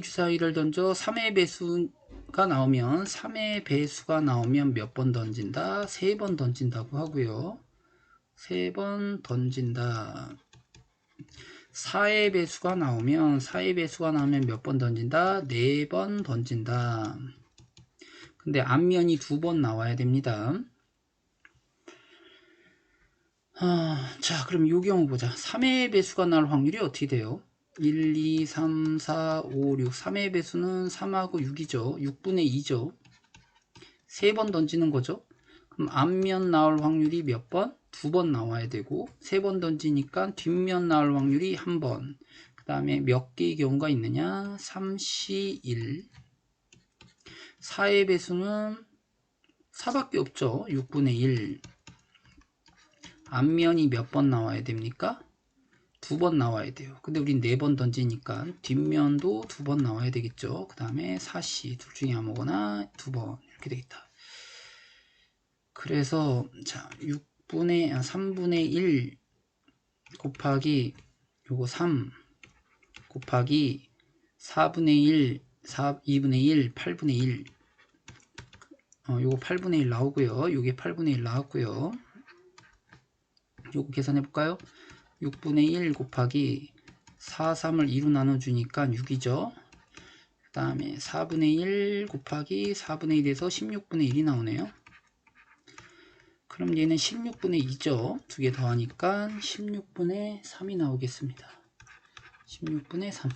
주사위를 던져 3의 배수가 나오면 3의 배수가 나오면 몇 번 던진다? 3번 던진다고 하고요. 3번 던진다. 4의 배수가 나오면 4의 배수가 나오면 몇 번 던진다? 4번 던진다. 근데 앞면이 두 번 나와야 됩니다. 아, 자, 그럼 이 경우 보자. 3의 배수가 나올 확률이 어떻게 돼요? 1, 2, 3, 4, 5, 6. 3의 배수는 3하고 6이죠. 6분의 2죠. 3번 던지는 거죠. 그럼 앞면 나올 확률이 몇 번? 두 번 나와야 되고, 세 번 던지니까 뒷면 나올 확률이 한 번. 그 다음에 몇 개의 경우가 있느냐? 3, 4, 1. 4의 배수는 4밖에 없죠. 6분의 1. 앞면이 몇 번 나와야 됩니까? 두 번 나와야 돼요. 근데 우린 네 번 던지니까 뒷면도 두 번 나와야 되겠죠. 그 다음에 4시 둘 중에 아무거나 두 번 이렇게 되겠다. 그래서 자 6분의 아, 3분의 1 곱하기 요거 3 곱하기 4분의 1 4, 2분의 1 8분의 1 어, 요거 8분의 1 나오고요. 요게 8분의 1 나왔고요. 요거 계산해 볼까요? 6분의 1 곱하기 4, 3을 2로 나눠주니까 6이죠. 그 다음에 4분의 1 곱하기 4분의 1에서 16분의 1이 나오네요. 그럼 얘는 16분의 2죠. 두 개 더하니까 16분의 3이 나오겠습니다. 16분의 3.